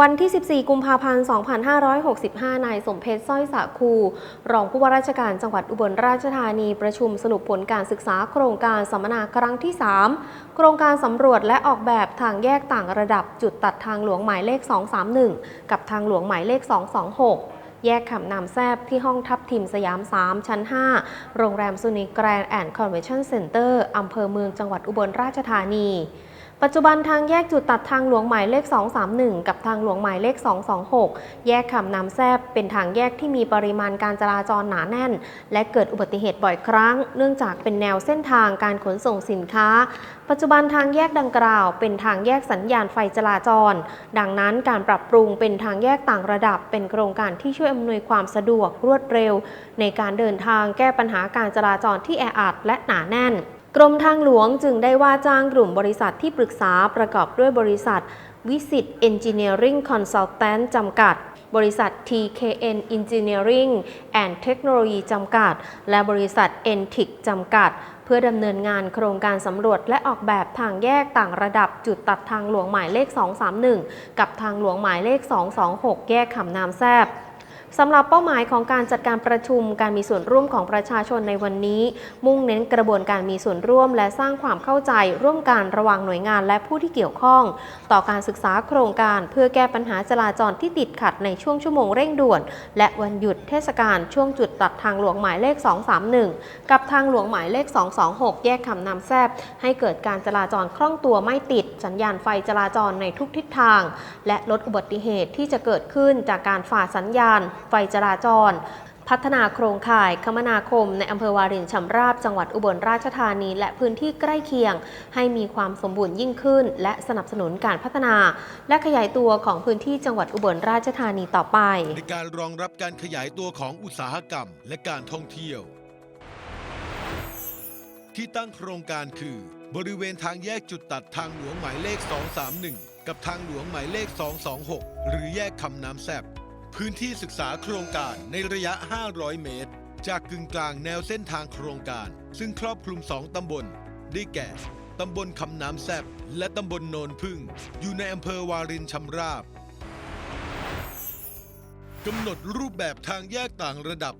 วันที่ 14 กุมภาพันธ์ 2565 นายสมเพชรสร้อยสาคู รองผู้ว่าราชการจังหวัดอุบลราชธานีประชุมสรุปผลการศึกษาโครงการสัมมนาครั้งที่ 3 โครงการสำรวจและออกแบบทางแยกต่างระดับจุดตัดทางหลวงหมายเลข 231 กับทางหลวงหมายเลข 226แยกขำนามแซบที่ห้องทับทิมสยาม 3 ชั้น 5 โรงแรมซุนิแกรนด์แอนด์คอนเวนชั่นเซ็นเตอร์อำเภอเมืองจังหวัดอุบลราชธานี ปัจจุบันทางแยกจุดตัดทางหลวงหมายเลข 231 กับทางหลวงหมายเลข 226 แยกคำนำแซบเป็นทางแยกที่มีปริมาณการจราจรหนาแน่น และเกิดอุบัติเหตุบ่อยครั้ง เนื่องจากเป็นแนวเส้นทางการขนส่งสินค้า ปัจจุบันทางแยกดังกล่าว เป็นทางแยกสัญญาณไฟจราจร ดังนั้นการปรับปรุงเป็นทางแยกต่างระดับ เป็นโครงการที่ช่วยอำนวยความสะดวกรวดเร็ว ในการเดินทางแก้ปัญหาการจราจรที่แออัดและหนาแน่น กรมทางหลวงจึงได้ว่าจ้างกลุ่มบริษัทที่ปรึกษาประกอบด้วยบริษัท วิสิต Engineering Consultant จำกัด บริษัท TKN Engineering and Technology จำกัด และบริษัท NTIC จำกัด เพื่อดำเนินงานโครงการสำรวจและออกแบบทางแยกต่างระดับจุดตัดทางหลวงหมายเลข 231 กับทางหลวงหมายเลข 226 แยกขำนามแซบ สำหรับเป้าหมายของการจัดการประชุมการมีส่วนร่วมของประชาชนในวันนี้ มุ่งเน้นกระบวนการมีส่วนร่วม และสร้างความเข้าใจร่วมกันระหว่างหน่วยงานและผู้ที่เกี่ยวข้อง ต่อการศึกษาโครงการเพื่อแก้ปัญหาจราจรที่ติดขัดในช่วงชั่วโมงเร่งด่วน และวันหยุดเทศกาลช่วงจุดตัดทางหลวงหมายเลข 231 กับทางหลวงหมายเลข 226 แยกคำนำแซบให้เกิดการจราจรคล่องตัวไม่ติด สัญญาณไฟจราจรในทุกทิศทาง และลดอุบัติเหตุที่จะเกิดขึ้นจากการฝ่าสัญญาณไฟจราจร พัฒนาโครงข่ายคมนาคม ในอำเภอวารินชำราบจังหวัดอุบลราชธานี และพื้นที่ใกล้เคียง ให้มีความสมบูรณ์ยิ่งขึ้น และสนับสนุนการพัฒนา และขยายตัวของพื้นที่จังหวัดอุบลราชธานีต่อไป ในการรองรับการขยายตัวของอุตสาหกรรม และการท่องเที่ยว ที่ตั้งโครงการคือ บริเวณทางแยกจุดตัดทางหลวงหมายเลข 231 กับทางหลวงหมายเลข 226 หรือแยกคำน้ำแซบ พื้นที่ศึกษาโครงการในระยะ 500 เมตร จากกึ่งกลางแนวเส้นทางโครงการ ซึ่งครอบคลุม 2 ตำบล ได้แก่ ตำบลคำน้ำแซบและตำบลโนนพึ่ง อยู่ในอำเภอวารินชำราบกำหนดรูปแบบทางแยกต่างระดับ